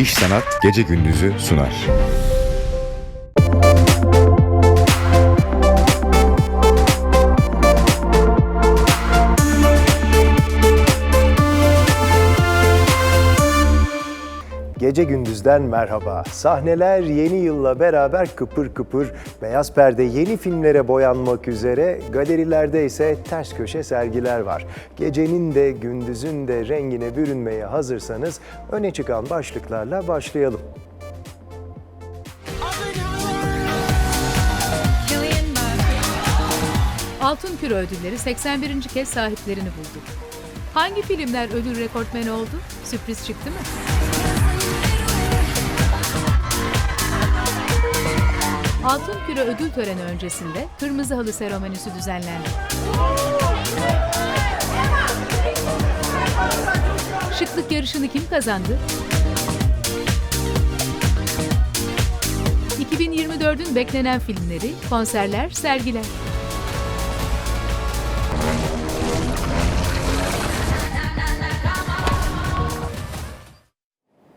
İş Sanat Gece Gündüz'ü sunar. Gece gündüzden merhaba. Sahneler yeni yılla beraber kıpır kıpır, beyaz perde yeni filmlere boyanmak üzere, galerilerde ise ters köşe sergiler var. Gecenin de gündüzün de rengine bürünmeye hazırsanız öne çıkan başlıklarla başlayalım. Altın Küre ödülleri 81. kez sahiplerini buldu. Hangi filmler ödül rekortmeni oldu? Sürpriz çıktı mı? Altın Küre ödül töreni öncesinde kırmızı halı seremonisi düzenlendi. Şıklık yarışını kim kazandı? 2024'ün beklenen filmleri, konserler, sergiler.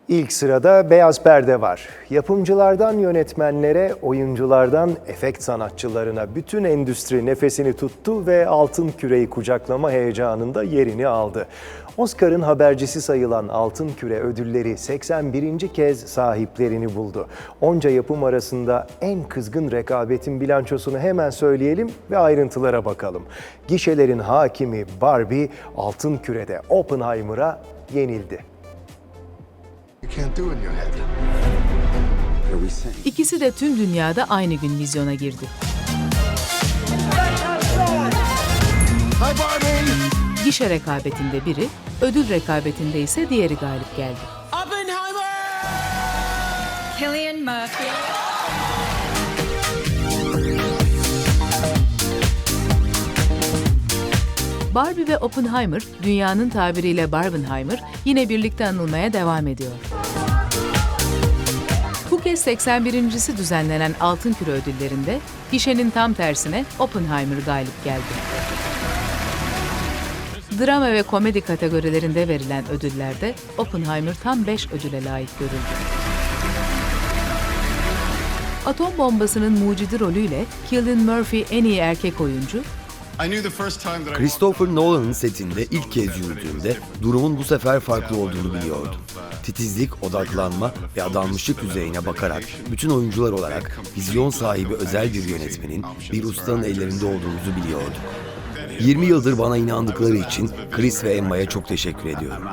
İlk sırada beyaz perde var. Yapımcılardan yönetmenlere, oyunculardan efekt sanatçılarına bütün endüstri nefesini tuttu ve altın küreyi kucaklama heyecanında yerini aldı. Oscar'ın habercisi sayılan Altın Küre ödülleri 81. kez sahiplerini buldu. Onca yapım arasında en kızgın rekabetin bilançosunu hemen söyleyelim ve ayrıntılara bakalım. Gişelerin hakimi Barbie Altın Küre'de Oppenheimer'a yenildi. İkisi de tüm dünyada aynı gün vizyona girdi. Gişe rekabetinde biri, ödül rekabetinde ise diğeri galip geldi. Killian Murphy. Barbie ve Oppenheimer, dünyanın tabiriyle Barbenheimer, yine birlikte anılmaya devam ediyor. Bu kez 81.si düzenlenen Altın Küre ödüllerinde gişenin tam tersine Oppenheimer galip geldi. Drama ve komedi kategorilerinde verilen ödüllerde Oppenheimer tam 5 ödüle layık görüldü. Atom bombasının mucidi rolüyle Cillian Murphy en iyi erkek oyuncu, Christopher Nolan'ın setinde ilk kez yürüdüğümde durumun bu sefer farklı olduğunu biliyordum. Titizlik, odaklanma ve adanmışlık düzeyine bakarak bütün oyuncular olarak vizyon sahibi özel bir yönetmenin, bir ustanın ellerinde olduğumuzu biliyordum. 20 yıldır bana inandıkları için Chris ve Emma'ya çok teşekkür ediyorum.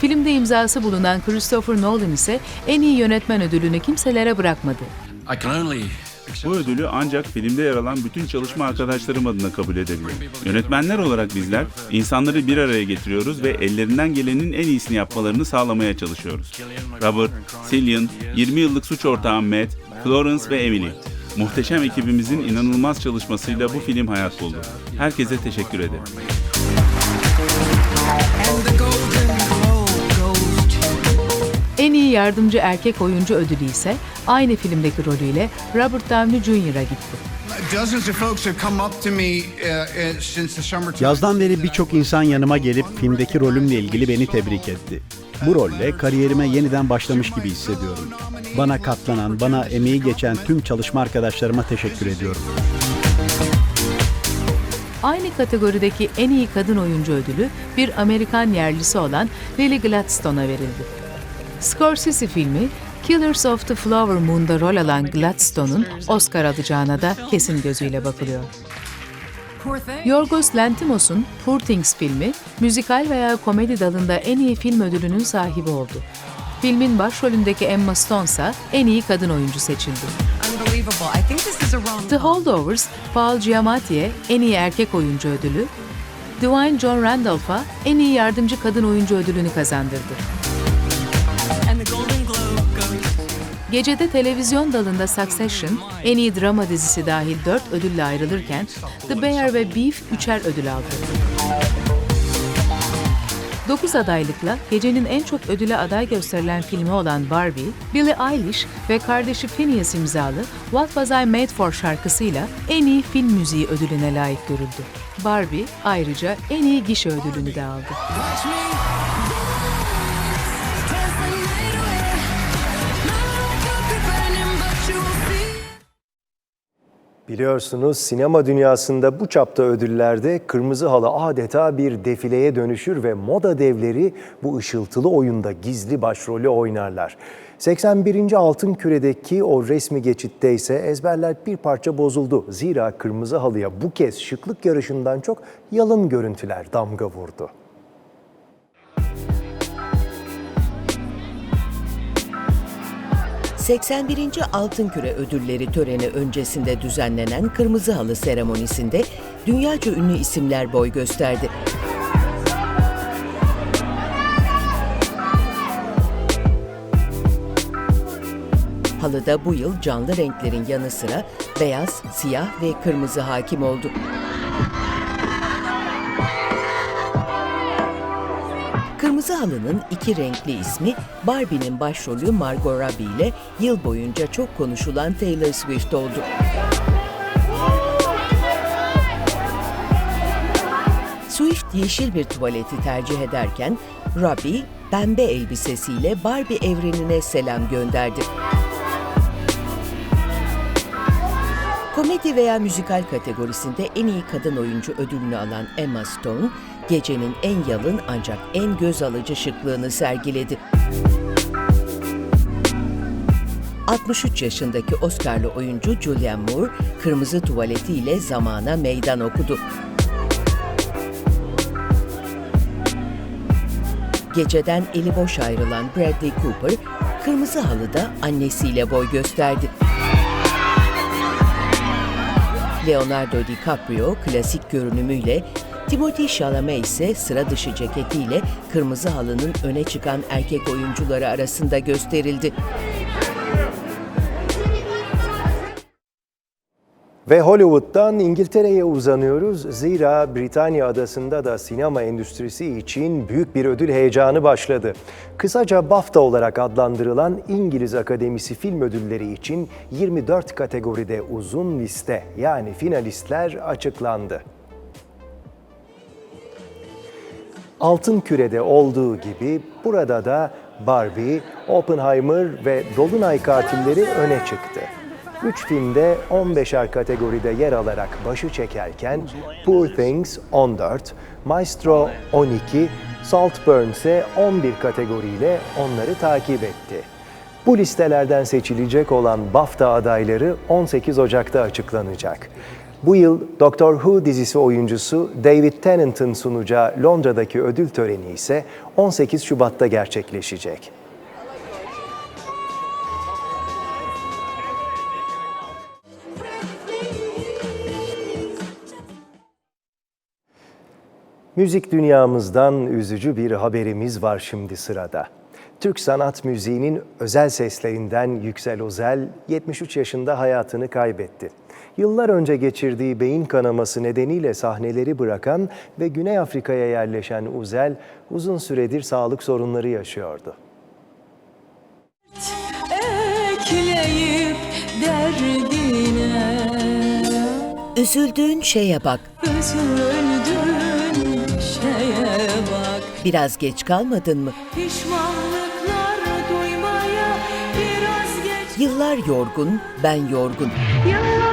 Filmde imzası bulunan Christopher Nolan ise en iyi yönetmen ödülünü kimselere bırakmadı. Bu ödülü ancak filmde yer alan bütün çalışma arkadaşlarım adına kabul edebilirim. Yönetmenler olarak bizler insanları bir araya getiriyoruz ve ellerinden gelenin en iyisini yapmalarını sağlamaya çalışıyoruz. Robert, Cillian, 20 yıllık suç ortağım Matt, Florence ve Emily. Muhteşem ekibimizin inanılmaz çalışmasıyla bu film hayat buldu. Herkese teşekkür ederim. En iyi yardımcı erkek oyuncu ödülü ise aynı filmdeki rolüyle Robert Downey Jr.'a gitti. Uh, uh. Yazdan beri birçok insan yanıma gelip filmdeki rolümle ilgili beni tebrik etti. Bu rolle kariyerime yeniden başlamış gibi hissediyorum. Bana katlanan, bana emeği geçen tüm çalışma arkadaşlarıma teşekkür ediyorum. Aynı kategorideki en iyi kadın oyuncu ödülü bir Amerikan yerlisi olan Lily Gladstone'a verildi. Scorsese filmi Killers of the Flower Moon'da rol alan Gladstone'un Oscar alacağına da kesin gözüyle bakılıyor. Yorgos Lanthimos'un Poor Things filmi, müzikal veya komedi dalında en iyi film ödülünün sahibi oldu. Filmin başrolündeki Emma Stone ise en iyi kadın oyuncu seçildi. The Holdovers, Paul Giamatti'ye en iyi erkek oyuncu ödülü, Dwayne John Randolph'a en iyi yardımcı kadın oyuncu ödülünü kazandırdı. Gecede televizyon dalında Succession, en iyi drama dizisi dahil 4 ödülle ayrılırken The Bear ve Beef üçer ödül aldı. 9 adaylıkla gecenin en çok ödüle aday gösterilen filmi olan Barbie, Billie Eilish ve kardeşi Phineas imzalı What Was I Made For şarkısıyla en iyi film müziği ödülüne layık görüldü. Barbie ayrıca en iyi gişe ödülünü de aldı. Biliyorsunuz sinema dünyasında bu çapta ödüllerde kırmızı halı adeta bir defileye dönüşür ve moda devleri bu ışıltılı oyunda gizli başrolü oynarlar. 81. Altın Küre'deki o resmi geçitte ise ezberler bir parça bozuldu. Zira kırmızı halıya bu kez şıklık yarışından çok yalın görüntüler damga vurdu. – 81. Altın Küre Ödülleri töreni öncesinde düzenlenen Kırmızı Halı seremonisinde dünyaca ünlü isimler boy gösterdi. Halıda bu yıl canlı renklerin yanı sıra beyaz, siyah ve kırmızı hakim oldu. Kırmızı Halı'nın iki renkli ismi Barbie'nin başrolü Margot Robbie ile yıl boyunca çok konuşulan Taylor Swift oldu. Swift yeşil bir tuvaleti tercih ederken Robbie pembe elbisesiyle Barbie evrenine selam gönderdi. Komedi veya müzikal kategorisinde en iyi kadın oyuncu ödülünü alan Emma Stone, gecenin en yalın ancak en göz alıcı şıklığını sergiledi. 63 yaşındaki Oscar'lı oyuncu Julianne Moore, kırmızı tuvaletiyle zamana meydan okudu. Geceden eli boş ayrılan Bradley Cooper, kırmızı halıda annesiyle boy gösterdi. Leonardo DiCaprio klasik görünümüyle, Timothée Chalamet ise sıra dışı ceketiyle kırmızı halının öne çıkan erkek oyuncuları arasında gösterildi. Ve Hollywood'dan İngiltere'ye uzanıyoruz. Zira Britanya adasında da sinema endüstrisi için büyük bir ödül heyecanı başladı. Kısaca BAFTA olarak adlandırılan İngiliz Akademisi Film Ödülleri için 24 kategoride uzun liste yani finalistler açıklandı. Altın Küre'de olduğu gibi burada da Barbie, Oppenheimer ve Dolunay Katilleri öne çıktı. Üç filmde 15'er kategoride yer alarak başı çekerken Poor Things 14, Maestro 12, Saltburn ise 11 kategoriyle onları takip etti. Bu listelerden seçilecek olan BAFTA adayları 18 Ocak'ta açıklanacak. Bu yıl Doctor Who dizisi oyuncusu David Tennant'ın sunacağı Londra'daki ödül töreni ise 18 Şubat'ta gerçekleşecek. Müzik dünyamızdan üzücü bir haberimiz var şimdi sırada. Türk sanat müziğinin özel seslerinden Yüksel Özel 73 yaşında hayatını kaybetti. Yıllar önce geçirdiği beyin kanaması nedeniyle sahneleri bırakan ve Güney Afrika'ya yerleşen Uzel uzun süredir sağlık sorunları yaşıyordu. Ekleyip derdine Üzüldüğün şeye bak, Üzüldün şeye bak biraz geç kalmadın mı? Pişmanlıklar duymaya biraz geç Yıllar yorgun, ben yorgun. Yıllar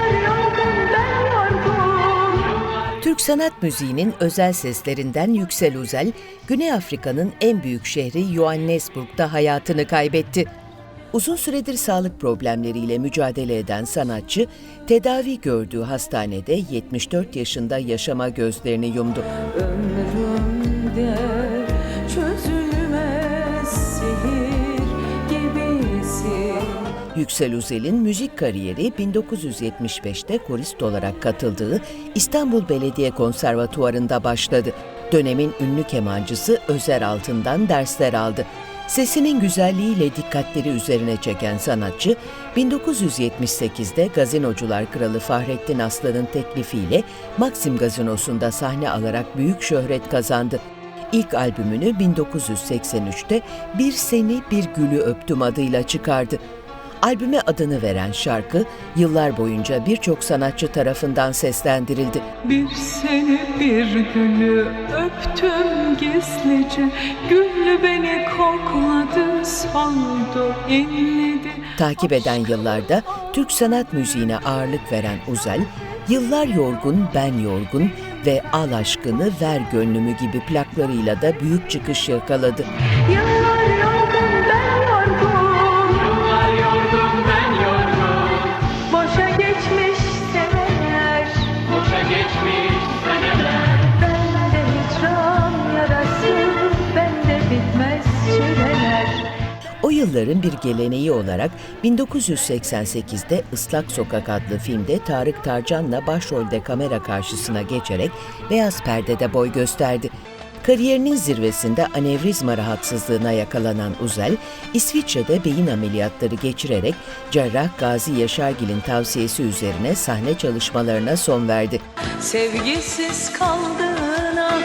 Türk sanat müziğinin özel seslerinden Yüksel Uzel, Güney Afrika'nın en büyük şehri Johannesburg'da hayatını kaybetti. Uzun süredir sağlık problemleriyle mücadele eden sanatçı, tedavi gördüğü hastanede 74 yaşında yaşama gözlerini yumdu. Ömrümde Yüksel Uzel'in müzik kariyeri 1975'te korist olarak katıldığı İstanbul Belediye Konservatuvarı'nda başladı. Dönemin ünlü kemancısı Özer Altın'dan dersler aldı. Sesinin güzelliğiyle dikkatleri üzerine çeken sanatçı, 1978'de Gazinocular Kralı Fahrettin Aslan'ın teklifiyle Maxim Gazinosu'nda sahne alarak büyük şöhret kazandı. İlk albümünü 1983'te Bir Seni Bir Gülü Öptüm adıyla çıkardı. Albüme adını veren şarkı yıllar boyunca birçok sanatçı tarafından seslendirildi. Bir seni bir gülü öptüm gizlice Gül beni kokladı soldu inledi Takip eden yıllarda Türk sanat müziğine ağırlık veren Uzel, Yıllar Yorgun Ben Yorgun ve Al Aşkını Ver Gönlümü gibi plaklarıyla da büyük çıkış yakaladı. O yılların bir geleneği olarak 1988'de Islak Sokak adlı filmde Tarık Tarcan'la başrolde kamera karşısına geçerek beyaz perdede boy gösterdi. Kariyerinin zirvesinde anevrizma rahatsızlığına yakalanan Uzel, İsviçre'de beyin ameliyatları geçirerek cerrah Gazi Yaşargil'in tavsiyesi üzerine sahne çalışmalarına son verdi. Sevgisiz kaldığına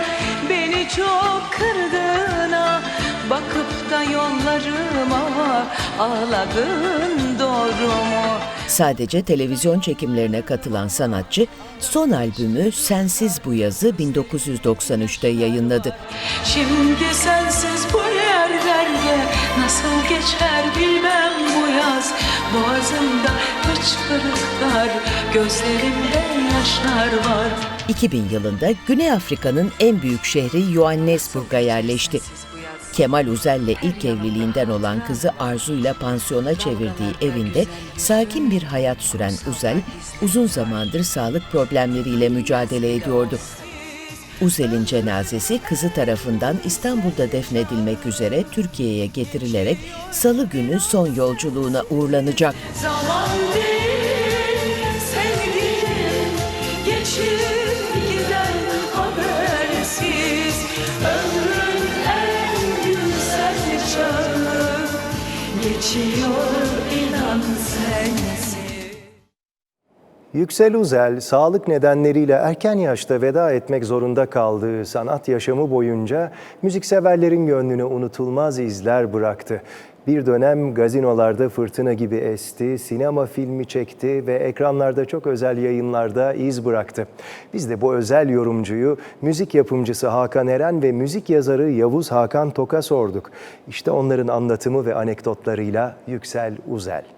Beni çok kırdığına Bakıp da yollarıma Ağladın doğru mu? Sadece televizyon çekimlerine katılan sanatçı, son albümü Sensiz Bu Yazı 1993'te yayınladı. Şimdi sensiz bu yerlerde Nasıl geçer bilmem bu yaz Boğazımda hıçkırıklar Gözlerimde yaşlar var 2000 yılında Güney Afrika'nın en büyük şehri Johannesburg'a yerleşti. Kemal Uzel'le ilk evliliğinden olan kızı Arzu ile pansiyona çevirdiği evinde sakin bir hayat süren Uzel, uzun zamandır sağlık problemleriyle mücadele ediyordu. Uzel'in cenazesi kızı tarafından İstanbul'da defnedilmek üzere Türkiye'ye getirilerek salı günü son yolculuğuna uğurlanacak. Zaman değil Geçiyor Yüksel Uzel, sağlık nedenleriyle erken yaşta veda etmek zorunda kaldığı sanat yaşamı boyunca müzikseverlerin gönlüne unutulmaz izler bıraktı. Bir dönem gazinolarda fırtına gibi esti, sinema filmi çekti ve ekranlarda çok özel yayınlarda iz bıraktı. Biz de bu özel yorumcuyu müzik yapımcısı Hakan Eren ve müzik yazarı Yavuz Hakan Tok'a sorduk. İşte onların anlatımı ve anekdotlarıyla Yüksel Uzel.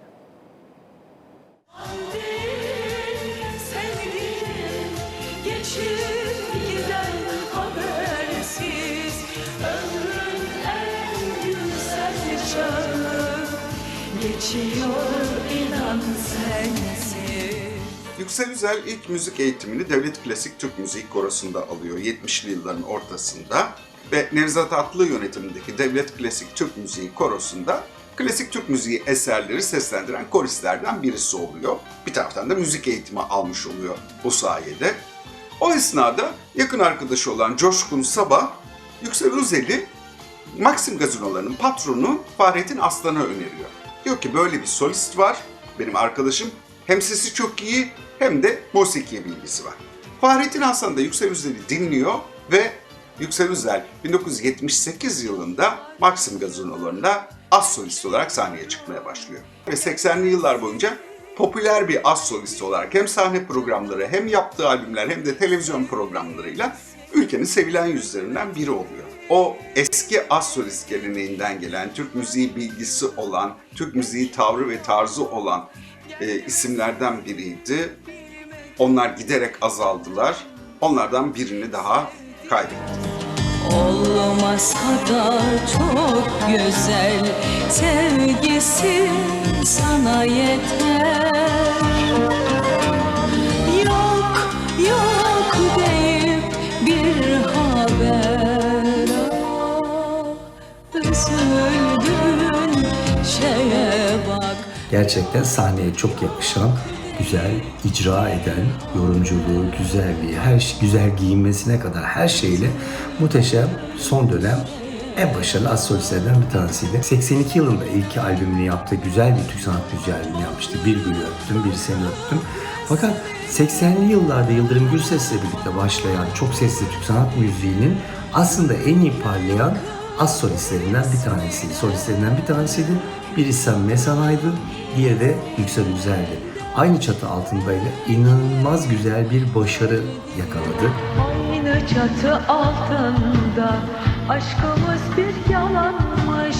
Yüksel Üzel ilk müzik eğitimini Devlet Klasik Türk Müziği Korosu'nda alıyor 70'li yılların ortasında ve Nevzat Atlı yönetimindeki Devlet Klasik Türk Müziği Korosu'nda klasik Türk müziği eserleri seslendiren koristlerden birisi oluyor. Bir taraftan da müzik eğitimi almış oluyor bu sayede. O esnada yakın arkadaşı olan Coşkun Sabah, Yüksel Üzel'i Maxim gazinolarının patronu Fahrettin Aslan'a öneriyor. Diyor ki böyle bir solist var, benim arkadaşım. Hem sesi çok iyi hem de musikiye bilgisi var. Fahrettin Aslan da Yüksel Üzel'i dinliyor ve Yüksel Üzel 1978 yılında Maxim gazinolarında az solist olarak sahneye çıkmaya başlıyor. Ve 80'li yıllar boyunca popüler bir az solist olarak hem sahne programları hem yaptığı albümler hem de televizyon programlarıyla ülkenin sevilen yüzlerinden biri oluyor. O eski az solist geleneğinden gelen, Türk müziği bilgisi olan, Türk müziği tavrı ve tarzı olan e, isimlerden biriydi. Onlar giderek azaldılar. Onlardan birini daha kaybettik. Olmasa da çok güzel Sevgisi sana yeter Gerçekten sahneye çok yakışan, güzel, icra eden, yorumculuğu, güzelliği, her şey, güzel giyinmesine kadar her şeyle muhteşem son dönem en başarılı az solistlerden bir tanesiydi. 82 yılında ilk albümünü yaptı. Güzel bir Türk sanat müziği yapmıştı. Bir gülü öptüm, bir seni öptüm. Fakat 80'li yıllarda Yıldırım Gürses'le birlikte başlayan çok sesli Türk sanat müziğinin aslında en iyi parlayan az solistlerinden bir tanesiydi. Solistlerinden bir tanesiydi. Biri Samime Sanay'dı, diğeri de Yüksel Üzel'di. Aynı çatı altındaydı. İnanılmaz güzel bir başarı yakaladı. Aynı çatı altında Aşkımız bir yalanmış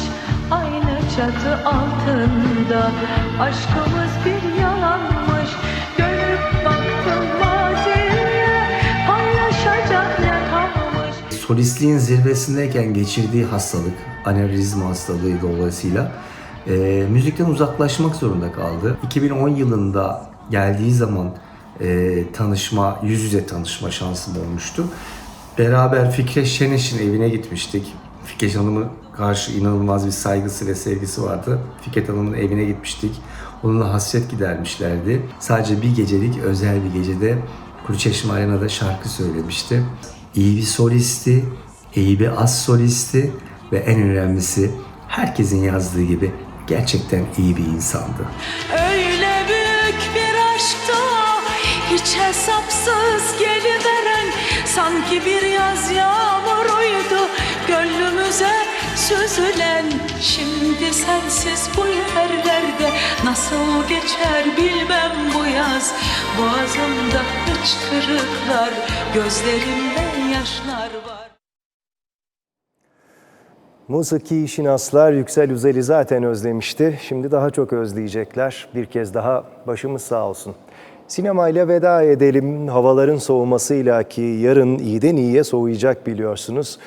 Aynı çatı altında Aşkımız bir yalanmış Dönüp baktım maziye Paylaşacak ne kalmış Solistliğin zirvesindeyken geçirdiği hastalık, anevrizma hastalığı dolayısıyla e, müzikten uzaklaşmak zorunda kaldı. 2010 yılında geldiği zaman e, tanışma, yüz yüze tanışma şansım olmuştu. Beraber Fikret Şeneş'in evine gitmiştik. Fikret Hanım'a karşı inanılmaz bir saygısı ve sevgisi vardı. Fikret Hanım'ın evine gitmiştik. Onunla hasret gidermişlerdi. Sadece bir gecelik özel bir gecede Kuruçeşme Arena'da şarkı söylemişti. İyi bir solisti, iyi bir az solisti ve en önemlisi herkesin yazdığı gibi gerçekten iyi bir insandı. Öyle büyük bir aşkta Hiç hesapsız geliveren Sanki bir yaz yağmuruydu Gönlümüze süzülen. Şimdi sensiz bu yerlerde Nasıl geçer bilmem bu yaz. Boğazımda hıçkırıklar Gözlerimde yaşlar var Musiki şinaslar Yüksel Üzel'i zaten özlemişti. Şimdi daha çok özleyecekler. Bir kez daha başımız sağ olsun. Sinemayla veda edelim. Havaların soğumasıyla ki yarın iyiden iyiye soğuyacak biliyorsunuz.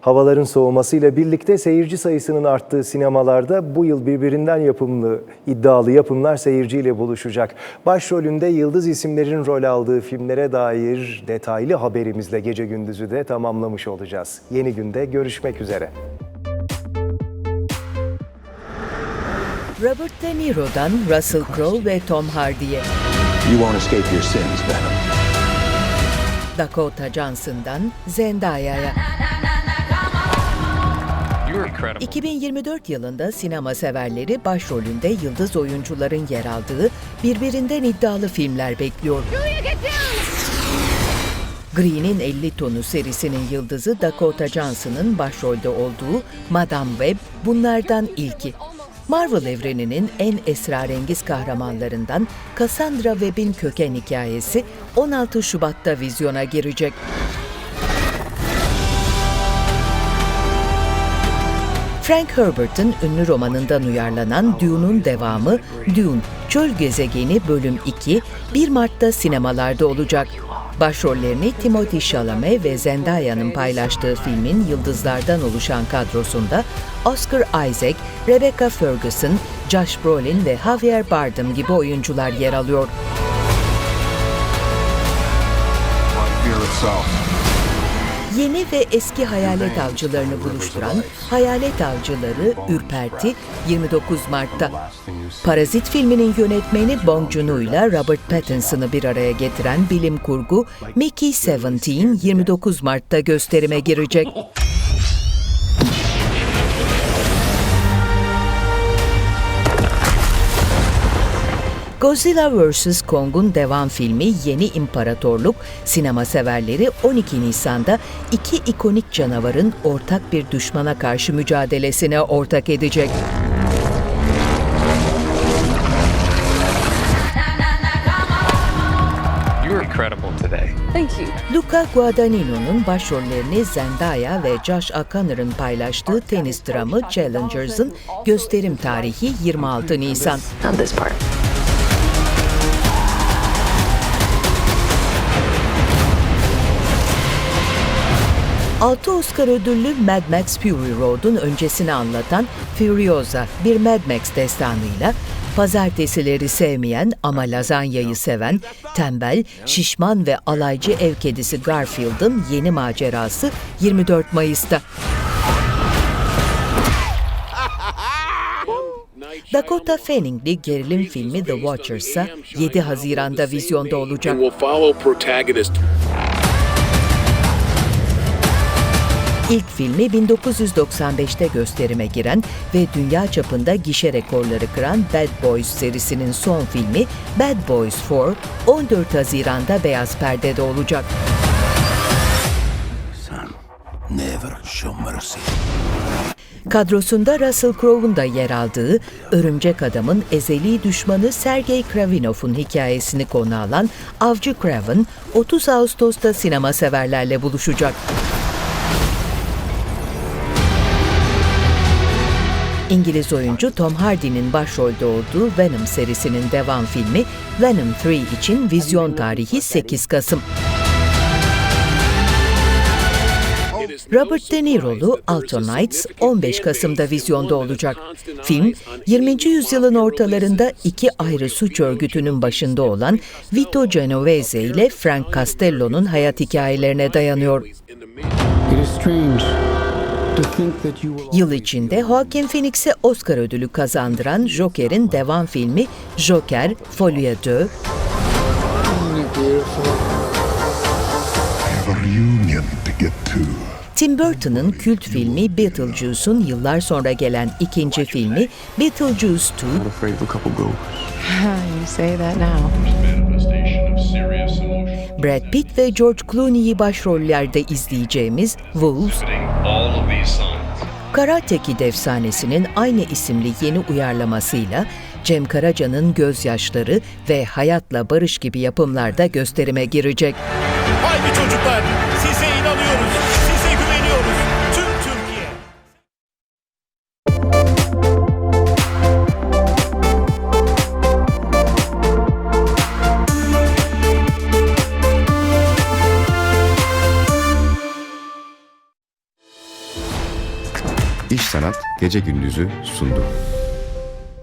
Havaların soğumasıyla birlikte seyirci sayısının arttığı sinemalarda bu yıl birbirinden yapımlı, iddialı yapımlar seyirciyle buluşacak. Başrolünde yıldız isimlerin rol aldığı filmlere dair detaylı haberimizle gece gündüzü de tamamlamış olacağız. Yeni günde görüşmek üzere. Robert De Niro'dan Russell Crowe ve Tom Hardy'ye, You won't escape your sins, Venom. Dakota Johnson'dan Zendaya'ya. 2024 yılında sinema severleri başrolünde yıldız oyuncuların yer aldığı birbirinden iddialı filmler bekliyor. Green'in 50 tonu serisinin yıldızı Dakota Johnson'ın başrolde olduğu Madame Web bunlardan ilki. Marvel evreninin en esrarengiz kahramanlarından Cassandra Webb'in köken hikayesi 16 Şubat'ta vizyona girecek. Frank Herbert'ın ünlü romanından uyarlanan Dune'un devamı Dune, Çöl Gezegeni Bölüm 2 1 Mart'ta sinemalarda olacak. Başrollerini Timothy Chalamet ve Zendaya'nın paylaştığı filmin yıldızlardan oluşan kadrosunda Oscar Isaac, Rebecca Ferguson, Josh Brolin ve Javier Bardem gibi oyuncular yer alıyor. İtself. Yeni ve eski hayalet avcılarını buluşturan Hayalet Avcıları Ürperti 29 Mart'ta. Parazit filminin yönetmeni Bong Joon-ho ile Robert Pattinson'ı bir araya getiren bilim kurgu Mickey 17 29 Mart'ta gösterime girecek. Godzilla vs. Kong'un devam filmi Yeni İmparatorluk sinema severleri 12 Nisan'da iki ikonik canavarın ortak bir düşmana karşı mücadelesine ortak edecek. You're incredible today. Thank you. Luca Guadagnino'nun başrollerini Zendaya ve Josh O'Connor'ın paylaştığı tenis dramı Challengers'ın gösterim tarihi 26 Nisan. Not this part. Altı Oscar ödüllü Mad Max Fury Road'un öncesini anlatan Furiosa bir Mad Max destanıyla pazartesileri sevmeyen ama lazanyayı seven, tembel, şişman ve alaycı ev kedisi Garfield'ın yeni macerası 24 Mayıs'ta. Dakota Fanning'li gerilim filmi The Watcher ise 7 Haziran'da vizyonda olacak. İlk filmi 1995'te gösterime giren ve dünya çapında gişe rekorları kıran Bad Boys serisinin son filmi Bad Boys 4 14 Haziran'da beyaz perdede olacak. Never show mercy. Kadrosunda Russell Crowe'un da yer aldığı Örümcek Adam'ın ezeli düşmanı Sergey Kravinov'un hikayesini konu alan Avcı Kraven 30 Ağustos'ta sinema severlerle buluşacak. İngiliz oyuncu Tom Hardy'nin başrolde olduğu Venom serisinin devam filmi Venom 3 için vizyon tarihi 8 Kasım. Robert De Niro'lu Alto Nights 15 Kasım'da vizyonda olacak. Film, 20. yüzyılın ortalarında iki ayrı suç örgütünün başında olan Vito Genovese ile Frank Castello'nun hayat hikayelerine dayanıyor. Yıl içinde Joaquin Phoenix'e Oscar ödülü kazandıran Joker'in devam filmi Joker Folie 2, have a reunion to get to. Tim Burton'ın kült filmi Beetlejuice'un yıllar sonra gelen ikinci filmi Beetlejuice 2, Brad Pitt ve George Clooney'i başrollerde izleyeceğimiz Wolves, Karate Kid efsanesinin aynı isimli yeni uyarlamasıyla Cem Karaca'nın Gözyaşları ve Hayatla Barış gibi yapımlarda gösterime girecek. Haydi çocuklar, Gece Gündüz'ü sundu.